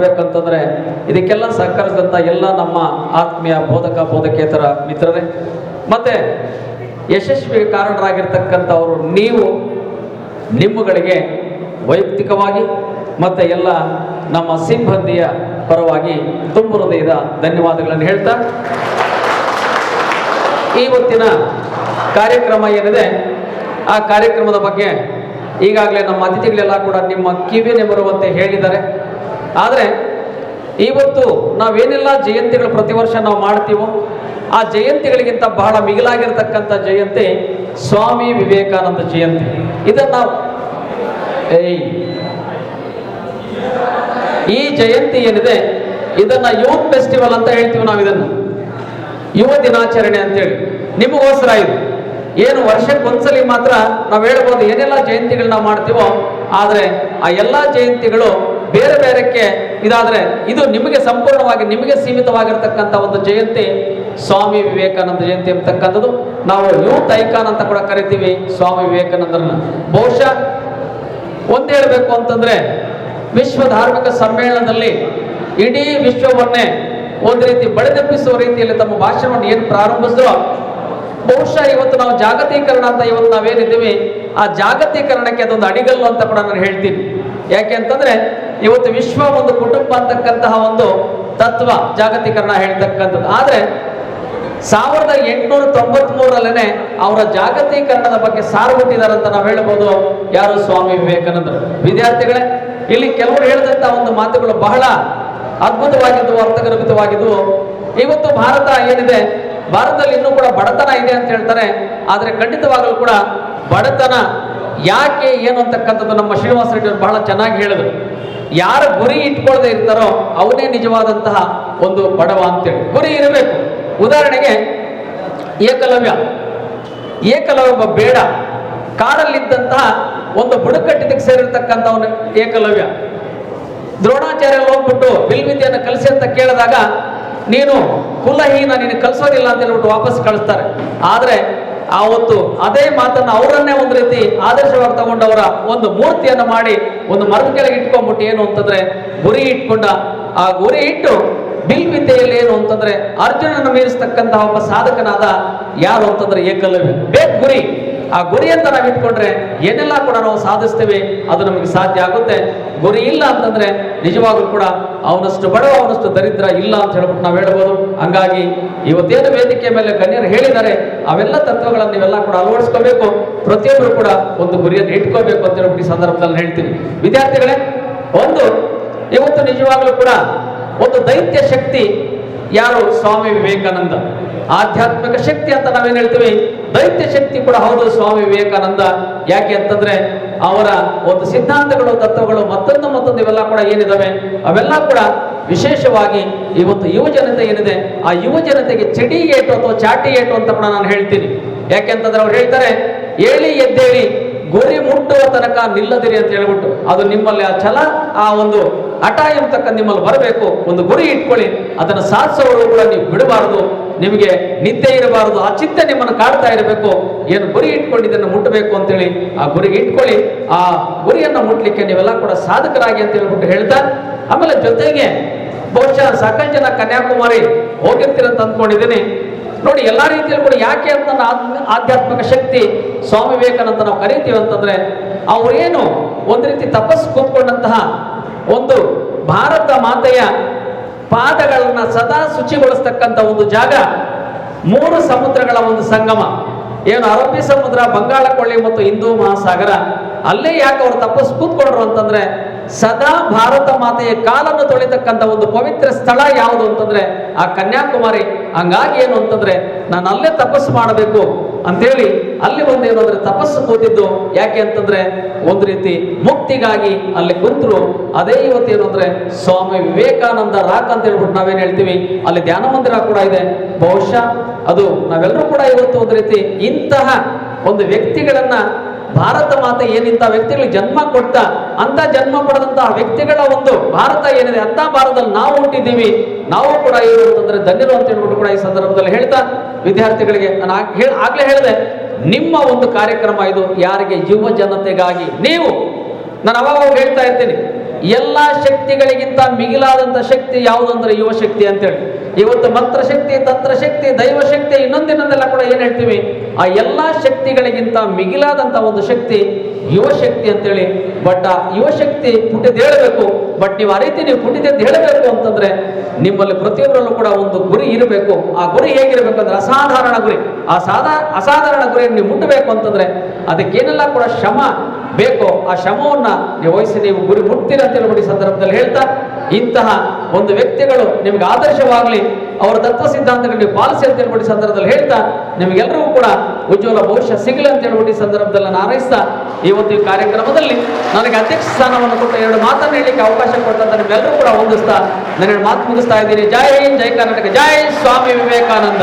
ಬೇಕಂತಂದ್ರೆ ಇದಕ್ಕೆಲ್ಲ ಸಹಕರಿಸಿದಂತ ಎಲ್ಲ ನಮ್ಮ ಆತ್ಮೀಯ ಬೋಧಕ, ಬೋಧಕೇತರ ಮಿತ್ರರೇ, ಮತ್ತೆ ಯಶಸ್ವಿ ಕಾರಣರಾಗಿರ್ತಕ್ಕಂಥವರು ನೀವು ನಿಮ್ಮಗಳಿಗೆ ವೈಯಕ್ತಿಕವಾಗಿ ಮತ್ತೆ ಎಲ್ಲ ನಮ್ಮ ಸಿಬ್ಬಂದಿಯ ಪರವಾಗಿ ತುಂಬ ಹೃದಯದ ಧನ್ಯವಾದಗಳನ್ನು ಹೇಳ್ತಾ, ಇವತ್ತಿನ ಕಾರ್ಯಕ್ರಮ ಏನಿದೆ, ಆ ಕಾರ್ಯಕ್ರಮದ ಬಗ್ಗೆ ಈಗಾಗಲೇ ನಮ್ಮ ಅತಿಥಿಗಳೆಲ್ಲ ಕೂಡ ನಿಮ್ಮ ಕಿವಿನೇ ಬರುವಂತೆ ಹೇಳಿದ್ದಾರೆ. ಆದರೆ ಇವತ್ತು ನಾವೇನೆಲ್ಲ ಜಯಂತಿಗಳು ಪ್ರತಿ ವರ್ಷ ನಾವು ಮಾಡ್ತೀವೋ ಆ ಜಯಂತಿಗಳಿಗಿಂತ ಬಹಳ ಮಿಗಿಲಾಗಿರ್ತಕ್ಕಂಥ ಜಯಂತಿ ಸ್ವಾಮಿ ವಿವೇಕಾನಂದ ಜಯಂತಿ. ಇದನ್ನು ನಾವು ಏಯ್. ಈ ಜಯಂತಿ ಏನಿದೆ? ಇದನ್ನ ಯೂತ್ ಫೆಸ್ಟಿವಲ್ ಅಂತ ಹೇಳ್ತೀವಿ ನಾವು ಇದನ್ನು. ಯುವ ದಿನಾಚರಣೆ ಅಂತೇಳಿ. ನಿಮಗೋಸ್ಕರ ಇದು. ಏನು ವರ್ಷಕ್ಕೊಂದ್ಸಲಿ ಮಾತ್ರ ನಾವು ಹೇಳ್ಬೋದು ಏನೆಲ್ಲ ಜಯಂತಿಗಳನ್ನ ಮಾಡ್ತೀವೋ, ಆದರೆ ಆ ಎಲ್ಲ ಜಯಂತಿಗಳು ಬೇರೆ ಬೇರೆಕ್ಕೆ ಇದಾದ್ರೆ ಇದು ನಿಮಗೆ ಸಂಪೂರ್ಣವಾಗಿ, ನಿಮಗೆ ಸೀಮಿತವಾಗಿರ್ತಕ್ಕಂಥ ಒಂದು ಜಯಂತಿ. ಸ್ವಾಮಿ ವಿವೇಕಾನಂದ ಜಯಂತಿ ಅಂತಕ್ಕಂಥದ್ದು. ನಾವು ಯೂತ್ ಐಕಾನ್ ಅಂತ ಕೂಡ ಕರಿತೀವಿ, ಸ್ವಾಮಿ ವಿವೇಕಾನಂದರನ್ನ. ಬಹುಶಃ ಒಂದ್ ಹೇಳಬೇಕು ಅಂತಂದ್ರೆ, ವಿಶ್ವ ಧಾರ್ಮಿಕ ಸಮ್ಮೇಳನದಲ್ಲಿ ಇಡೀ ವಿಶ್ವವನ್ನೇ ಒಂದು ರೀತಿ ಬಳಿದೆಬ್ಬಿಸುವ ರೀತಿಯಲ್ಲಿ ತಮ್ಮ ಭಾಷಣವನ್ನು ಏನು ಪ್ರಾರಂಭಿಸಿದ್ರು, ಬಹುಶಃ ಇವತ್ತು ನಾವು ಜಾಗತೀಕರಣ ಅಂತ ಇವತ್ತು ನಾವೇನಿದ್ದೀವಿ, ಆ ಜಾಗತೀಕರಣಕ್ಕೆ ಅದೊಂದು ಅಡಿಗಲ್ಲು ಅಂತ ಕೂಡ ನಾನು ಹೇಳ್ತೀನಿ. ಯಾಕೆ ಅಂತಂದ್ರೆ ಇವತ್ತು ವಿಶ್ವ ಒಂದು ಕುಟುಂಬ ಅಂತಕ್ಕಂತಹ ಒಂದು ತತ್ವ, ಜಾಗತೀಕರಣ ಹೇಳ್ತಕ್ಕಂಥದ್ದು. ಆದ್ರೆ ಸಾವಿರದ ಎಂಟುನೂರ ತೊಂಬತ್ ಮೂರಲ್ಲೇ ಅವರ ಜಾಗತೀಕರಣದ ಬಗ್ಗೆ ಸಾರ್ಬಿಟ್ಟಿದ್ದಾರೆ ಅಂತ ನಾವು ಹೇಳ್ಬೋದು. ಯಾರು? ಸ್ವಾಮಿ ವಿವೇಕಾನಂದರು. ವಿದ್ಯಾರ್ಥಿಗಳೇ, ಇಲ್ಲಿ ಕೆಲವರು ಹೇಳಿದಂತ ಒಂದು ಮಾತುಗಳು ಬಹಳ ಅದ್ಭುತವಾಗಿದ್ದು ಅರ್ಥಗರ್ಭಿತವಾಗಿದ್ದವು ಇವತ್ತು ಭಾರತ ಏನಿದೆ? ಭಾರತದಲ್ಲಿ ಇನ್ನೂ ಕೂಡ ಬಡತನ ಇದೆ ಅಂತ ಹೇಳ್ತಾರೆ. ಆದರೆ ಖಂಡಿತವಾಗಲೂ ಕೂಡ ಬಡತನ ಯಾಕೆ ಏನು ಅಂತಕ್ಕಂಥದ್ದು ನಮ್ಮ ಶ್ರೀನಿವಾಸ ರೆಡ್ಡಿ ಅವರು ಬಹಳ ಚೆನ್ನಾಗಿ ಹೇಳಿದ್ರು. ಯಾರ ಗುರಿ ಇಟ್ಕೊಳ್ಳದೆ ಇರ್ತಾರೋ ಅವನೇ ನಿಜವಾದಂತಹ ಒಂದು ಬಡವ ಅಂತೇಳಿ. ಗುರಿ ಇರಬೇಕು. ಉದಾಹರಣೆಗೆ, ಏಕಲವ್ಯ. ಏಕಲವ್ಯ ಬೇಡ. ಕಾಡಲ್ಲಿದ್ದಂತಹ ಒಂದು ಬುಡಕಟ್ಟಿದಕ್ಕೆ ಸೇರಿರ್ತಕ್ಕಂಥವನು ಏಕಲವ್ಯ. ದ್ರೋಣಾಚಾರ್ಯ ಹೋಗ್ಬಿಟ್ಟು ಬಿಲ್ವಿದ್ಯೆಯನ್ನು ಕಲಿಸಿ ಅಂತ ಕೇಳಿದಾಗ, ನೀನು ಕುಲಹೀನ, ನೀನು ಕಲಿಸೋದಿಲ್ಲ ಅಂತ ಹೇಳ್ಬಿಟ್ಟು ವಾಪಸ್ ಕಳಿಸ್ತಾರೆ. ಆದ್ರೆ ಆವತ್ತು ಅದೇ ಮಾತನ್ನ ಅವರನ್ನೇ ಒಂದು ರೀತಿ ಆದರ್ಶವಾಗಿ ತಗೊಂಡವರ ಒಂದು ಮೂರ್ತಿಯನ್ನು ಮಾಡಿ ಒಂದು ಮರದ ಕೆಳಗೆ ಇಟ್ಕೊಂಡ್ಬಿಟ್ಟು ಏನು ಅಂತಂದ್ರೆ ಗುರಿ ಇಟ್ಕೊಂಡ. ಆ ಗುರಿ ಇಟ್ಟು ಬಿಲ್ವಿದ್ಯೆಯಲ್ಲಿ ಏನು ಅಂತಂದ್ರೆ ಅರ್ಜುನನ ಮೀರಿಸ್ತಕ್ಕಂತಹ ಒಬ್ಬ ಸಾಧಕನಾದ ಯಾರು ಅಂತಂದ್ರೆ ಏಕಲವ್ಯ. ಬೇಕ್ ಗುರಿ. ಆ ಗುರಿಯಂತ ನಾವು ಇಟ್ಕೊಂಡ್ರೆ ಏನೆಲ್ಲ ಕೂಡ ನಾವು ಸಾಧಿಸ್ತೇವೆ, ಅದು ನಮಗೆ ಸಾಧ್ಯ ಆಗುತ್ತೆ. ಗುರಿ ಇಲ್ಲ ಅಂತಂದ್ರೆ ನಿಜವಾಗ್ಲೂ ಕೂಡ ಅವನಷ್ಟು ಬಡವ, ಅವನಷ್ಟು ದರಿದ್ರ ಇಲ್ಲ ಅಂತ ಹೇಳ್ಬಿಟ್ಟು ನಾವು ಹೇಳ್ಬೋದು. ಹಂಗಾಗಿ ಇವತ್ತೇನು ವೇದಿಕೆ ಮೇಲೆ ಗಣ್ಯರು ಹೇಳಿದ್ದಾರೆ, ಅವೆಲ್ಲ ತತ್ವಗಳನ್ನು ನೀವೆಲ್ಲ ಕೂಡ ಅಳವಡಿಸ್ಕೋಬೇಕು. ಪ್ರತಿಯೊಬ್ಬರು ಕೂಡ ಒಂದು ಗುರಿಯನ್ನು ಇಟ್ಕೋಬೇಕು ಅಂತ ಹೇಳ್ಬಿಟ್ಟು ಈ ಸಂದರ್ಭದಲ್ಲಿ ಹೇಳ್ತೀನಿ. ವಿದ್ಯಾರ್ಥಿಗಳೇ, ಒಂದು, ಇವತ್ತು ನಿಜವಾಗ್ಲೂ ಕೂಡ ಒಂದು ದೈತ್ಯ ಶಕ್ತಿ ಯಾರು? ಸ್ವಾಮಿ ವಿವೇಕಾನಂದ. ಆಧ್ಯಾತ್ಮಿಕ ಶಕ್ತಿ ಅಂತ ನಾವೇನ್ ಹೇಳ್ತೀವಿ? ದೈತ್ಯ ಶಕ್ತಿ ಕೂಡ ಹೌದು ಸ್ವಾಮಿ ವಿವೇಕಾನಂದ. ಯಾಕೆ ಅಂತಂದ್ರೆ ಅವರ ಒಂದು ಸಿದ್ಧಾಂತಗಳು, ತತ್ವಗಳು ಮತ್ತೊಂದು ಮತ್ತೊಂದು ಇವೆಲ್ಲ ಕೂಡ ಏನಿದಾವೆ? ಅವೆಲ್ಲ ಕೂಡ ವಿಶೇಷವಾಗಿ ಇವತ್ತು ಯುವ ಜನತೆ ಏನಿದೆ, ಆ ಯುವ ಜನತೆಗೆ ಚಡಿ ಏಟು ಅಥವಾ ಚಾಟಿ ಏಟು ಅಂತ ಕೂಡ ನಾನು ಹೇಳ್ತೀನಿ. ಯಾಕೆ ಅಂತಂದ್ರೆ ಅವ್ರು ಹೇಳ್ತಾರೆ ಹೇಳಿ ಎದ್ದೇಳಿ, ಗುರಿ ಮುಟ್ಟುವ ತನಕ ನಿಲ್ಲದಿರಿ ಅಂತ ಹೇಳ್ಬಿಟ್ಟು. ಅದು ನಿಮ್ಮಲ್ಲಿ ಆ ಛಲ, ಆ ಒಂದು ಹಠ ಎಂಬತಕ್ಕ ನಿಮ್ಮಲ್ಲಿ ಬರಬೇಕು. ಒಂದು ಗುರಿ ಇಟ್ಕೊಳ್ಳಿ. ಅದನ್ನು ಸಾಧಿಸೋರು ಕೂಡ ನೀವು ಬಿಡಬಾರದು. ನಿಮಗೆ ನಿದ್ದೆ ಇರಬಾರದು, ಆ ಚಿಂತೆ ನಿಮ್ಮನ್ನು ಕಾಡ್ತಾ ಇರಬೇಕು. ಏನು ಗುರಿ ಇಟ್ಕೊಂಡು ಇದನ್ನು ಮುಟ್ಟಬೇಕು ಅಂತೇಳಿ ಆ ಗುರಿಗೆ ಇಟ್ಕೊಳ್ಳಿ. ಆ ಗುರಿಯನ್ನು ಮುಟ್ಲಿಕ್ಕೆ ನೀವೆಲ್ಲ ಕೂಡ ಸಾಧಕರಾಗಿ ಅಂತ ಹೇಳ್ಬಿಟ್ಟು ಹೇಳ್ತಾ, ಆಮೇಲೆ ಜೊತೆಗೆ ಬಹುಶಃ ಸಾಕಷ್ಟು ಜನ ಕನ್ಯಾಕುಮಾರಿ ಹೋಗಿರ್ತೀರಂತ ಅಂದ್ಕೊಂಡಿದ್ದೀನಿ. ನೋಡಿ, ಎಲ್ಲಾ ರೀತಿಯಲ್ಲಿ ಕೂಡ ಯಾಕೆ ಅಂತ ಆಧ್ಯಾತ್ಮಿಕ ಶಕ್ತಿ ಸ್ವಾಮಿ ವಿವೇಕಾನಂದ ನಾವು ಕರಿತೀವಿ ಅಂತಂದ್ರೆ, ಅವರೇನು ಒಂದು ರೀತಿ ತಪಸ್ಸು ಕೂತ್ಕೊಂಡಂತಹ ಒಂದು ಭಾರತ ಮಾತೆಯ ಪಾದಗಳನ್ನ ಸದಾ ಶುಚಿಗೊಳಿಸ್ತಕ್ಕಂಥ ಒಂದು ಜಾಗ, ಮೂರು ಸಮುದ್ರಗಳ ಒಂದು ಸಂಗಮ. ಏನು ಅರಬ್ಬಿ ಸಮುದ್ರ ಬಂಗಾಳ ಕೊಳ್ಳಿ ಮತ್ತು ಹಿಂದೂ ಮಹಾಸಾಗರ. ಅಲ್ಲೇ ಯಾಕೆ ಅವರು ತಪಸ್ ಕೂತ್ಕೊಂಡ್ರು ಅಂತಂದ್ರೆ, ಸದಾ ಭಾರತ ಮಾತೆಯ ಕಾಲನ್ನು ತೊಳಿತಕ್ಕಂಥ ಒಂದು ಪವಿತ್ರ ಸ್ಥಳ ಯಾವುದು ಅಂತಂದ್ರೆ, ಆ ಕನ್ಯಾಕುಮಾರಿ. ಹಂಗಾಗಿ ಏನು ಅಂತಂದ್ರೆ ನಾನು ಅಲ್ಲೇ ತಪಸ್ಸು ಮಾಡಬೇಕು. ಅಂತೇಳಿ ಅಲ್ಲಿ ಒಂದು ಏನಂದ್ರೆ ತಪಸ್ಸು ಕೂತಿದ್ದು ಯಾಕೆ ಅಂತಂದ್ರೆ ಒಂದು ರೀತಿ ಮುಕ್ತಿಗಾಗಿ ಅಲ್ಲಿ ಕುಂತರು. ಅದೇ ಇವತ್ತು ಏನಂದ್ರೆ ಸ್ವಾಮಿ ವಿವೇಕಾನಂದ ರಾಕ್ ಅಂತ ಹೇಳ್ಬಿಟ್ಟು ನಾವೇನ್ ಹೇಳ್ತೀವಿ? ಅಲ್ಲಿ ಧ್ಯಾನ ಮಂದಿರ ಕೂಡ ಇದೆ. ಬಹುಶಃ ಅದು ನಾವೆಲ್ಲರೂ ಕೂಡ ಇವತ್ತು ಒಂದು ರೀತಿ ಇಂತಹ ಒಂದು ವ್ಯಕ್ತಿಗಳನ್ನ ಭಾರತ ಮಾತೆ ಏನಿಂತ ವ್ಯಕ್ತಿಗಳಿಗೆ ಜನ್ಮ ಕೊಡ್ತಾ ಅಂತ ಜನ್ಮ ಪಡೆದಂತಹ ವ್ಯಕ್ತಿಗಳ ಒಂದು ಭಾರತ ಏನಿದೆ ಅಂತ ಭಾರತದಲ್ಲಿ ನಾವು ಹುಟ್ಟಿದ್ದೀವಿ. ನಾವು ಕೂಡ ಏನು ಅಂತಂದ್ರೆ ಧನ್ಯರು ಅಂತ ಹೇಳ್ಬಿಟ್ಟು ಕೂಡ ಈ ಸಂದರ್ಭದಲ್ಲಿ ಹೇಳ್ತಾ ವಿದ್ಯಾರ್ಥಿಗಳಿಗೆ ನಾನು ಆಗ್ಲೇ ಹೇಳಿದೆ, ನಿಮ್ಮ ಒಂದು ಕಾರ್ಯಕ್ರಮ ಇದು, ಯಾರಿಗೆ? ಯುವ ಜನತೆಗಾಗಿ. ನೀವು, ನಾನು ಅವಾಗ ಅವಾಗ ಹೇಳ್ತಾ ಇರ್ತೀನಿ, ಎಲ್ಲಾ ಶಕ್ತಿಗಳಿಗಿಂತ ಮಿಗಿಲಾದಂತ ಶಕ್ತಿ ಯಾವುದಂದ್ರೆ ಯುವ ಶಕ್ತಿ ಅಂತೇಳಿ. ಇವತ್ತು ಮಂತ್ರಶಕ್ತಿ, ತಂತ್ರಶಕ್ತಿ, ದೈವಶಕ್ತಿ ಶಕ್ತಿ ದೈವ ಶಕ್ತಿ ಇನ್ನೊಂದಿನೊಂದೆಲ್ಲ ಕೂಡ ಏನು ಹೇಳ್ತೀವಿ? ಆ ಎಲ್ಲ ಶಕ್ತಿಗಳಿಗಿಂತ ಮಿಗಿಲಾದಂಥ ಒಂದು ಶಕ್ತಿ ಯುವಶಕ್ತಿ ಅಂತೇಳಿ. ಬಟ್ ಆ ಯುವಶಕ್ತಿ ಶಕ್ತಿ ಪುಟ್ಟಿದೇಳಬೇಕು ಬಟ್ ನೀವು ಆ ರೀತಿ ನೀವು ಪುಟ್ಟಿದ್ದು ಹೇಳಬೇಕು ಅಂತಂದ್ರೆ ನಿಮ್ಮಲ್ಲಿ ಪ್ರತಿಯೊಬ್ಬರಲ್ಲೂ ಕೂಡ ಒಂದು ಗುರಿ ಇರಬೇಕು. ಆ ಗುರಿ ಹೇಗಿರಬೇಕು ಅಂದ್ರೆ ಅಸಾಧಾರಣ ಗುರಿ. ಆ ಸಾಧಾ ಅಸಾಧಾರಣ ಗುರಿಯನ್ನು ನೀವು ಮುಟ್ಟಬೇಕು ಅಂತಂದ್ರೆ ಅದಕ್ಕೇನೆಲ್ಲ ಕೂಡ ಶ್ರಮ ಬೇಕೋ ಆ ಶ್ರಮವನ್ನು ನೀವು ವಹಿಸಿ, ನೀವು ಗುರಿ ಮುಟ್ತೀರ ಅಂತ ಹೇಳ್ಬಿಟ್ಟು ಸಂದರ್ಭದಲ್ಲಿ ಹೇಳ್ತಾ, ಇಂತಹ ಒಂದು ವ್ಯಕ್ತಿಗಳು ನಿಮಗೆ ಆದರ್ಶವಾಗಲಿ, ಅವರ ತತ್ವ ಸಿದ್ಧಾಂತಗಳು ನೀವು ಪಾಲಿಸಿ ಅಂತ ಹೇಳ್ಬಿಟ್ಟು ಸಂದರ್ಭದಲ್ಲಿ ಹೇಳ್ತಾ ನಿಮಗೆಲ್ಲರಿಗೂ ಕೂಡ ಉಜ್ವಲ ಭವಿಷ್ಯ ಸಿಗಲಿ ಅಂತ ಹೇಳ್ಬಿಟ್ಟು ಸಂದರ್ಭದಲ್ಲಿ ನಾನು ಇವತ್ತು ಈ ಕಾರ್ಯಕ್ರಮದಲ್ಲಿ ನನಗೆ ಅಧ್ಯಕ್ಷ ಸ್ಥಾನವನ್ನು ಕೊಟ್ಟು ಎರಡು ಮಾತನ್ನು ಹೇಳಲಿಕ್ಕೆ ಅವಕಾಶ ಕೊಟ್ಟಂತ ನಿಮ್ಮೆಲ್ಲರೂ ಕೂಡ ಹೊಂದಿಸ್ತಾ ಎರಡು ಮಾತು ಮುಗಿಸ್ತಾ ಇದ್ದೀನಿ. ಜೈ ಹಿಂದ್, ಜೈ ಕರ್ನಾಟಕ, ಜೈ ಸ್ವಾಮಿ ವಿವೇಕಾನಂದ.